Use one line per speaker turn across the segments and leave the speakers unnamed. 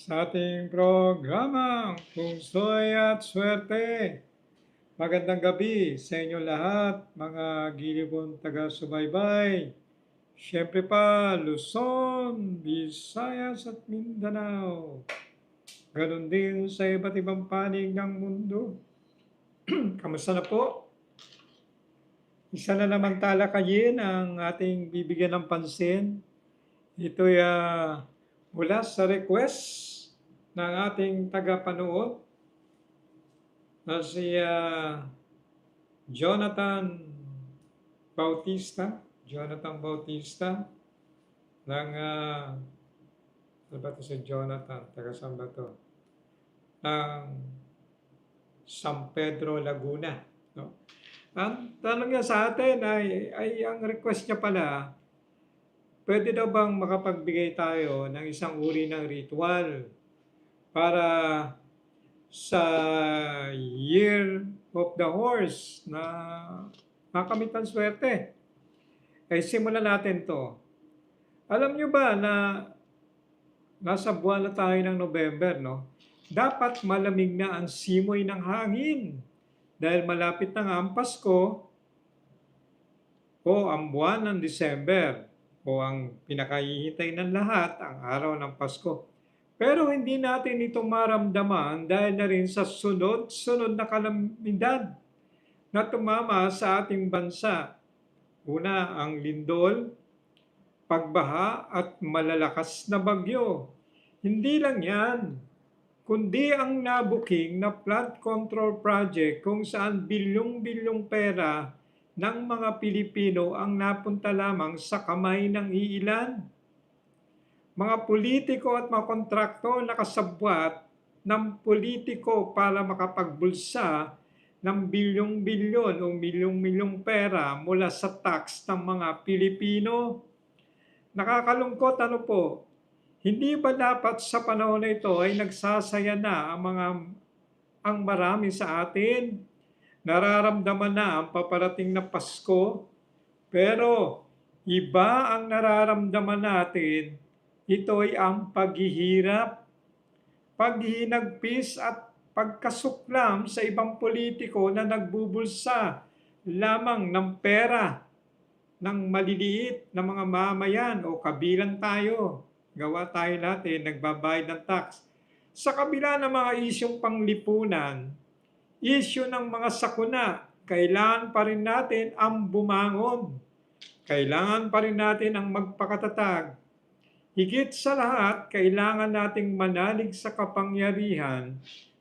sa ating programa Pungsoy at Swerte. Magandang gabi sa inyo lahat, mga gilibong taga-subaybay. Siyempre pa, Luzon, Visayas at Mindanao. Ganon din sa iba't ibang panig ng mundo. Kamusta na po? Isa na naman talakayin ang ating bibigyan ng pansin. Ito'y ah, mula sa request ng ating tagapanood na si ah, Jonathan Bautista. Jonathan Bautista ng uh, ano ba ito si Jonathan? Taga saan ba ito? Ng San Pedro, Laguna. No? Ang tanong niya sa atin ay, ay ang request niya pala, pwede daw bang makapagbigay tayo ng isang uri ng ritual para sa Year of the Horse na makamit ang swerte? Eh, simulan natin to. Alam nyo ba na nasa buwan na tayo ng November, no? Dapat malamig na ang simoy ng hangin dahil malapit na nga ang Pasko o ang buwan ng December o ang pinakahihintay ng lahat, ang araw ng Pasko. Pero hindi natin ito maramdaman dahil na rin sa sunod-sunod na kalamidad na tumama sa ating bansa. Una, ang lindol, pagbaha at malalakas na bagyo. Hindi lang yan, kundi ang nabuking na flood control project kung saan bilyong-bilyong pera ng mga Pilipino ang napunta lamang sa kamay ng iilan. Mga politiko at mga kontrakto nakasabwat ng politiko para makapagbulsa ng bilyong-bilyon o milyong-milyong pera mula sa tax ng mga Pilipino. Nakakalungkot ano po, hindi ba dapat sa panahon na ito ay nagsasaya na ang mga ang marami sa atin? Nararamdaman na ang paparating na Pasko, pero iba ang nararamdaman natin. Ito ay ang paghihirap, paghinagpis at pagkasuklam sa ibang politiko na nagbubulsa lamang ng pera ng maliliit na mga mamayan o kabilang tayo. Gawa tayo natin, nagbabayad ng tax. Sa kabila ng mga isyong panglipunan, isyu ng mga sakuna, kailangan pa rin natin ang bumangon. Kailangan pa rin natin ang magpakatatag. Higit sa lahat, kailangan nating manalig sa kapangyarihan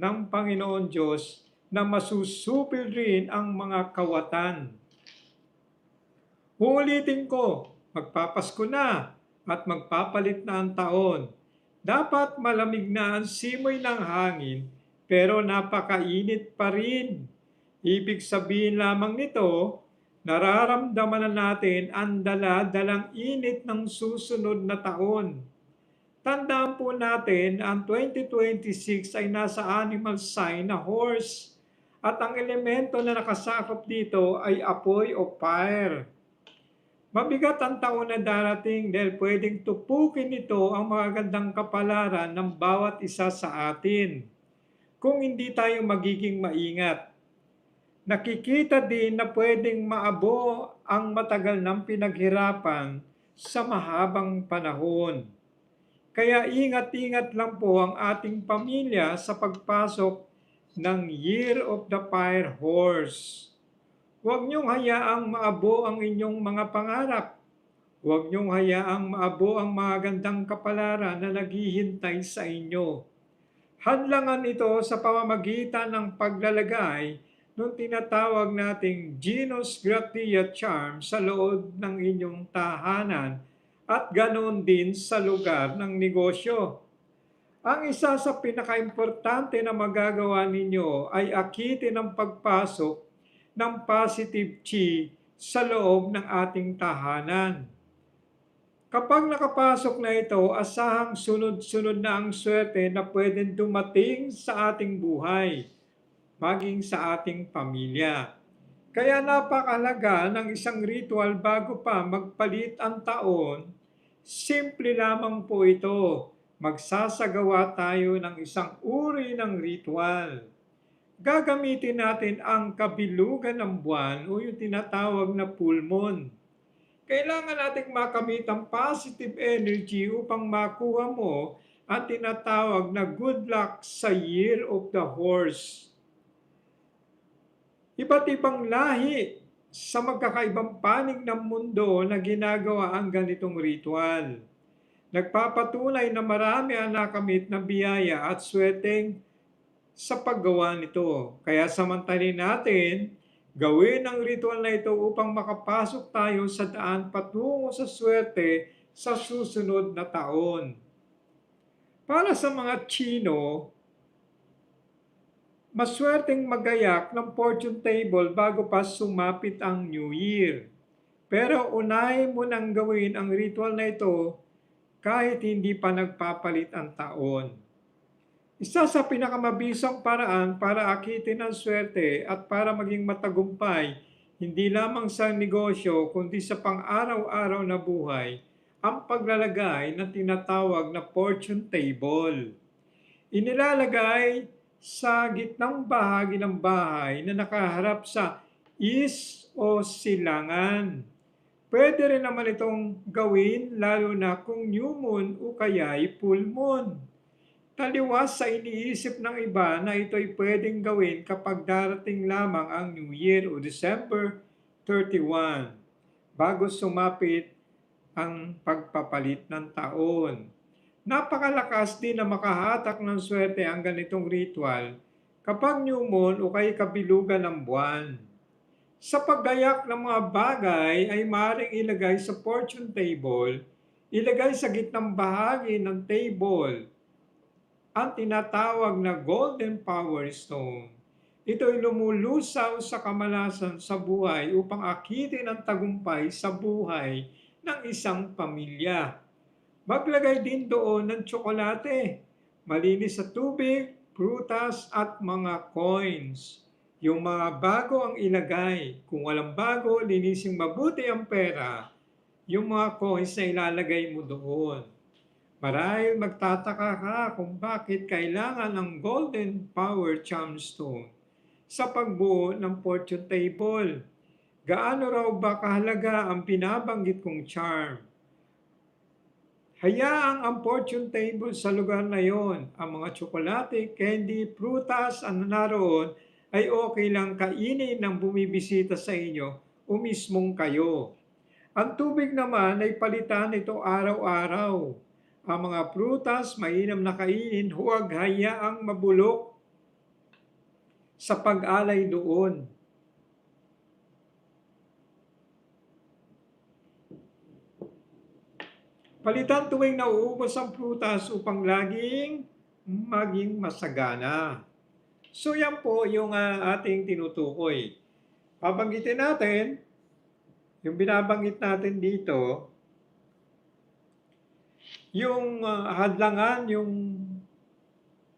ng Panginoon Diyos na masusupil rin ang mga kawatan. Uulitin ko, magpapasko na at magpapalit na ang taon. Dapat malamig na ang simoy ng hangin pero napakainit pa rin. Ibig sabihin lamang nito, nararamdaman na natin ang dala-dalang init ng susunod na taon. Tandaan po natin, ang 2026 ay nasa animal sign na horse at ang elemento na nakasakop dito ay apoy o fire. Mabigat ang taon na darating dahil pwedeng tupukin nito ang magagandang kapalaran ng bawat isa sa atin kung hindi tayo magiging maingat. Nakikita din na pwedeng maabo ang matagal ng pinaghirapan sa mahabang panahon. Kaya ingat-ingat lang po ang ating pamilya sa pagpasok ng Year of the Fire Horse. Huwag niyong hayaang maabo ang inyong mga pangarap. Huwag niyong hayaang maabo ang mga gandang kapalaran na naghihintay sa inyo. Hadlangan ito sa pamamagitan ng paglalagay ng tinatawag nating Genus Gratia Charm sa loob ng inyong tahanan at ganoon din sa lugar ng negosyo. Ang isa sa pinakaimportante na magagawa ninyo ay akitin ang pagpasok ng positive chi sa loob ng ating tahanan. Kapag nakapasok na ito, asahang sunod-sunod na ang swerte na pwedeng dumating sa ating buhay, maging sa ating pamilya. Kaya napakalaga ng isang ritual bago pa magpalit ang taon Simple lamang po ito. magsasagawa tayo ng isang uri ng ritual. Gagamitin natin ang kabilugan ng buwan o yung tinatawag na full moon. Kailangan nating makamit ang positive energy upang makuha mo ang tinatawag na good luck sa year of the horse. Iba't ibang lahi sa magkakaibang panig ng mundo na ginagawa ang ganitong ritual. Nagpapatunay na marami ang nakamit na biyaya at sweteng sa paggawa nito. Kaya samantalin natin, gawin ang ritual na ito upang makapasok tayo sa daan patungo sa swerte sa susunod na taon. Para sa mga Chino, maswerteng magayak ng fortune table bago pa sumapit ang New Year. Pero unahin mo nang gawin ang ritual na ito kahit hindi pa nagpapalit ang taon. Isa sa pinakamabisang paraan para akitin ang swerte at para maging matagumpay, hindi lamang sa negosyo kundi sa pang-araw-araw na buhay, ang paglalagay ng tinatawag na fortune table. Inilalagay sa gitnang bahagi ng bahay na nakaharap sa east o silangan. Pwede rin naman itong gawin lalo na kung new moon o kaya'y full moon. Taliwas sa iniisip ng iba na ito'y pwedeng gawin kapag darating lamang ang New Year o December 31 bago sumapit ang pagpapalit ng taon. Napakalakas din na makahatak ng swerte ang ganitong ritual kapag new moon o kay kabilugan ng buwan. Sa paggayak ng mga bagay ay maaaring ilagay sa fortune table, ilagay sa gitnang bahagi ng table ang tinatawag na Golden Power Stone. Ito'y lumulusaw sa kamalasan sa buhay upang akitin ang tagumpay sa buhay ng isang pamilya. Maglagay din doon ng tsokolate, malinis sa tubig, prutas at mga coins. Yung mga bago ang ilagay. Kung walang bago, linising mabuti ang pera. Yung mga coins na ilalagay mo doon. Marahil magtataka ka kung bakit kailangan ng Golden Power Charmstone sa pagbuo ng fortune table. Gaano raw ba kahalaga ang pinabanggit kong charm? Hayaang ang fortune table sa lugar na yon, ang mga tsokolate, candy, prutas ang naroon ay okay lang kainin ng bumibisita sa inyo o mismong kayo. Ang tubig naman ay palitan ito araw-araw. Ang mga prutas, mainam na kainin, huwag hayaang mabulok sa pag-alay doon. Palitan tuwing nauubos ang prutas upang laging maging masagana. So yan po yung uh, ating tinutukoy. Pabanggitin natin, yung binabanggit natin dito, yung uh, hadlangan, yung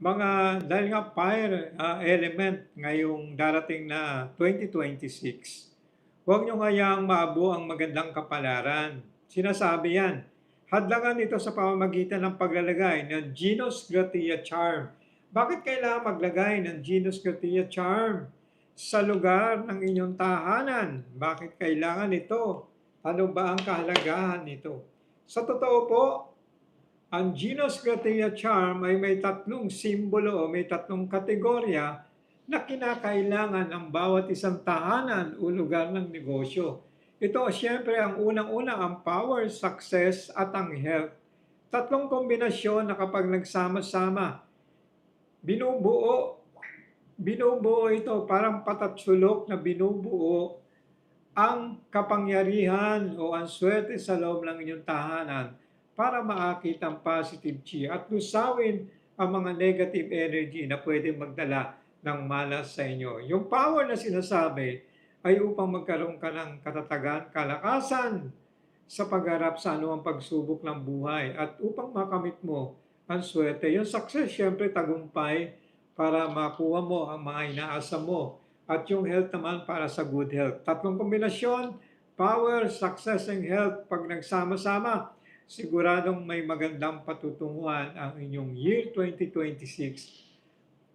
mga dahil nga fire uh, element ngayong darating na 2026, huwag nyo hayaang maabo ang magandang kapalaran. Sinasabi yan, Hadlangan ito sa pamamagitan ng paglalagay ng Genus Gratia Charm. Bakit kailangan maglagay ng Genus Gratia Charm sa lugar ng inyong tahanan? Bakit kailangan ito? Ano ba ang kahalagahan nito? Sa totoo po, ang Genus Gratia Charm ay may tatlong simbolo o may tatlong kategorya na kinakailangan ng bawat isang tahanan o lugar ng negosyo. Ito, siyempre, ang unang-una, ang power, success, at ang health. Tatlong kombinasyon na kapag nagsama-sama, binubuo, binubuo ito, parang patatsulok na binubuo ang kapangyarihan o ang swerte sa loob ng inyong tahanan para maakit ang positive chi at lusawin ang mga negative energy na pwedeng magdala ng malas sa inyo. Yung power na sinasabi, ay upang magkaroon ka ng katatagan, kalakasan sa pagharap sa anumang pagsubok ng buhay at upang makamit mo ang swerte. Yung success, syempre tagumpay para makuha mo ang mga inaasa mo. At yung health naman para sa good health. Tatlong kombinasyon, power, success, and health pag nagsama-sama. siguradong may magandang patutunguhan ang inyong year 2026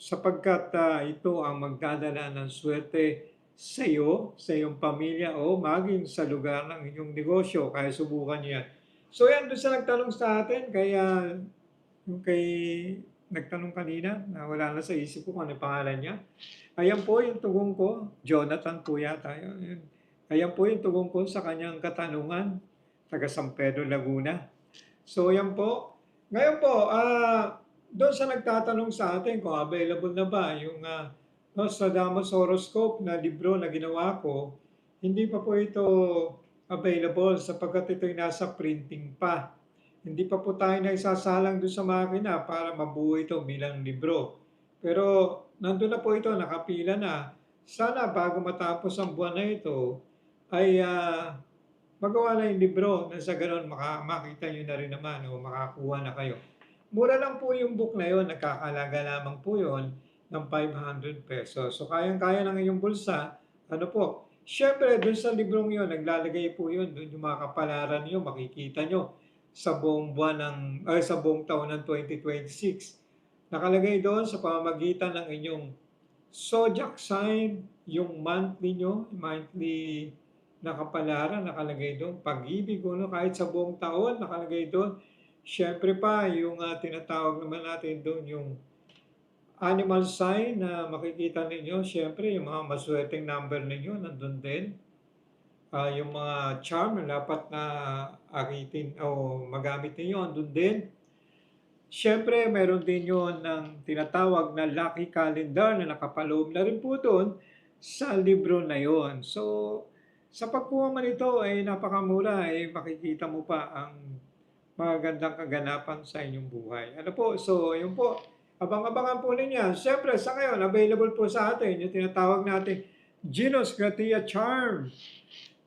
sapagkat ah, ito ang magdadala ng swerte sa iyo, sa iyong pamilya o maging sa lugar ng inyong negosyo. Kaya subukan niyo yan. So yan, doon sa nagtanong sa atin, kaya yung kay nagtanong kanina na wala na sa isip ko kung ano pangalan niya. Ayan po yung tugon ko. Jonathan po yata. Yun. Ayan po yung tugon ko sa kanyang katanungan. Taga San Pedro, Laguna. So yan po. Ngayon po, ah, doon sa nagtatanong sa atin kung available na ba yung uh, Nostradamus Horoscope na libro na ginawa ko, hindi pa po ito available sapagkat ito'y nasa printing pa. Hindi pa po tayo na isasalang doon sa makina para mabuo ito bilang libro. Pero nandun na po ito, nakapila na. Sana bago matapos ang buwan na ito, ay uh, magawa na yung libro na sa ganun maka, makita nyo na rin naman o makakuha na kayo. Mura lang po yung book na yon, nagkakalaga lamang po yon ng 500 pesos. So kayang-kaya ng inyong bulsa, ano po, Siyempre, dun sa librong yon naglalagay po yun, dun yung mga kapalaran niyo, makikita nyo sa buong buwan ng, ay, sa buong taon ng 2026. Nakalagay doon sa pamamagitan ng inyong zodiac sign, yung monthly nyo, monthly na kapalaran, nakalagay doon. Pag-ibig, no, kahit sa buong taon, nakalagay doon Siyempre pa, yung uh, tinatawag naman natin doon, yung animal sign na makikita ninyo, siyempre, yung mga maswerteng number ninyo, nandun din. Uh, yung mga charm na dapat na akitin o magamit ninyo, nandun din. Siyempre, meron din yun ng tinatawag na lucky calendar na nakapaloob na rin po doon sa libro na yon. So, sa pagkuha man ito ay napakamura, ay makikita mo pa ang magandang kaganapan sa inyong buhay. Ano po? So, yun po. Abang-abangan po ninyo. Siyempre, sa ngayon, available po sa atin yung tinatawag natin Genos Gratia Charm.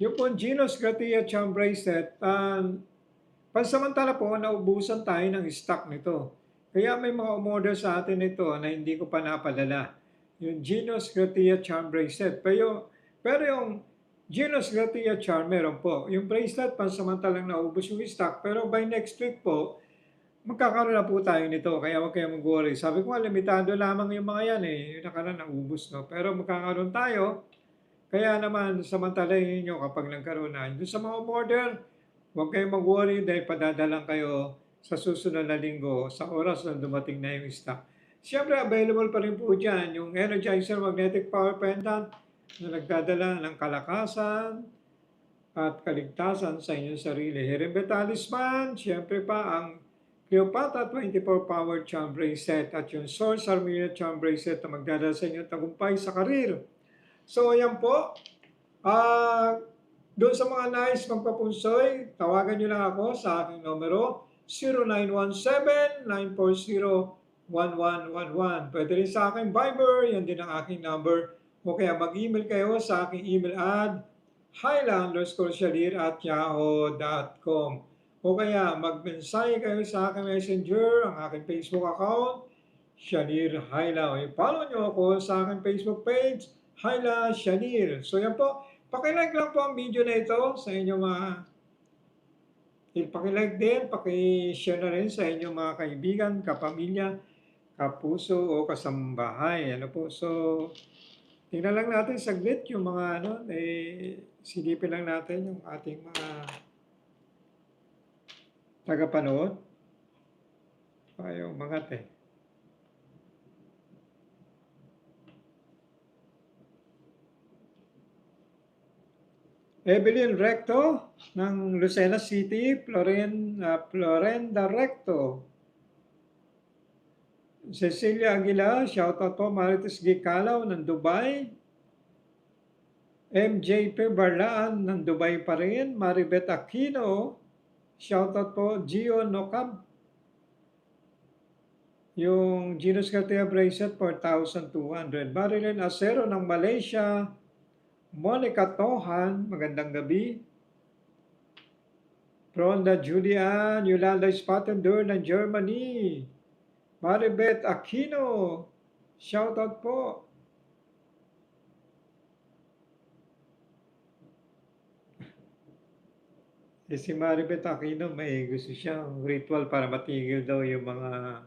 Yung po Genos Gratia Charm Bracelet, um, pansamantala po, naubusan tayo ng stock nito. Kaya may mga umorder sa atin ito na hindi ko pa napadala. Yung Genos Gratia Charm Bracelet. Pero, pero yung Genos Gratia Charm, meron po. Yung bracelet, pansamantalang naubos yung stock. Pero by next week po, magkakaroon na po tayo nito. Kaya huwag kayo mag-worry. Sabi ko, limitado lamang yung mga yan eh. Yung nakaraan, naubos, no? Pero magkakaroon tayo. Kaya naman, samantalahin ninyo kapag nagkaroon na. Doon sa mga order, huwag kayong mag-worry dahil padadalang kayo sa susunod na linggo sa oras na dumating na yung stock. Siyempre, available pa rin po dyan yung Energizer Magnetic Power Pendant na nagdadala ng kalakasan at kaligtasan sa inyong sarili. Herembe Talisman, siyempre pa ang Cleopatra 24 Power Charm Bracelet at yung Source Armenia Charm Bracelet na magdadala sa inyong tagumpay sa karir. So, ayan po. Uh, doon sa mga nais magpapunsoy, tawagan nyo lang ako sa aking numero 0917-940-1111. Pwede rin sa aking Viber, yan din ang aking number o kaya mag-email kayo sa aking email ad highlanderscoreshalir at yahoo.com o kaya mag-mensahe kayo sa aking messenger, ang aking Facebook account, Shalir Haila. O i-follow nyo ako sa aking Facebook page, Haila Shalir. So yan po, pakilike lang po ang video na ito sa inyong mga Pakilike din, pakishare na rin sa inyong mga kaibigan, kapamilya, kapuso o kasambahay. Ano po? So, Tingnan lang natin saglit yung mga ano, eh, silipin lang natin yung ating mga tagapanood. Ayaw mga te. Evelyn Recto ng Lucena City, Floren, uh, Florenda Recto. Cecilia Aguilar, shoutout po. Marites Gikalaw ng Dubai. MJP Barlaan ng Dubai pa rin. Maribet Aquino, shoutout po. Gio Nocam. Yung Genus Cartea Bracelet, 4,200. Marilyn Acero ng Malaysia. Monica Tohan, magandang gabi. Ronda Julian, Yolanda Spattender ng Germany. Maribeth Aquino, shoutout po. Eh, si Maribeth Aquino may gusto siyang ritual para matigil daw yung mga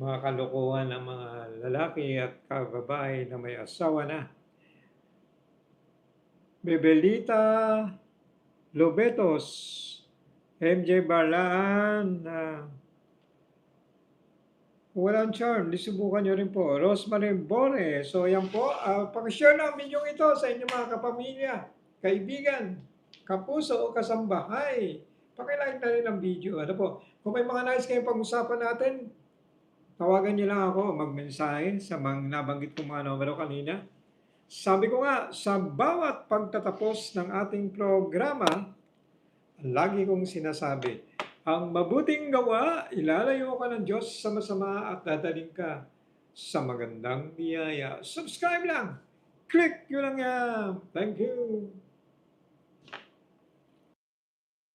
mga kalokohan ng mga lalaki at kababae na may asawa na. Bebelita Lobetos, MJ Barlaan, na walang charm, disubukan nyo rin po. Rosemary Bore, so yan po, uh, pag-share ng video ito sa inyong mga kapamilya, kaibigan, kapuso o kasambahay. Pakilike na rin ang video. Ano po, kung may mga nais kayong pag-usapan natin, tawagan niyo lang ako, magmensahe sa mga nabanggit kong mga numero kanina. Sabi ko nga, sa bawat pagtatapos ng ating programa, lagi kong sinasabi, ang mabuting gawa, ilalayo ka ng Diyos sa masama at dadaling ka sa magandang biyaya. Subscribe lang! Click nyo lang yan! Thank you!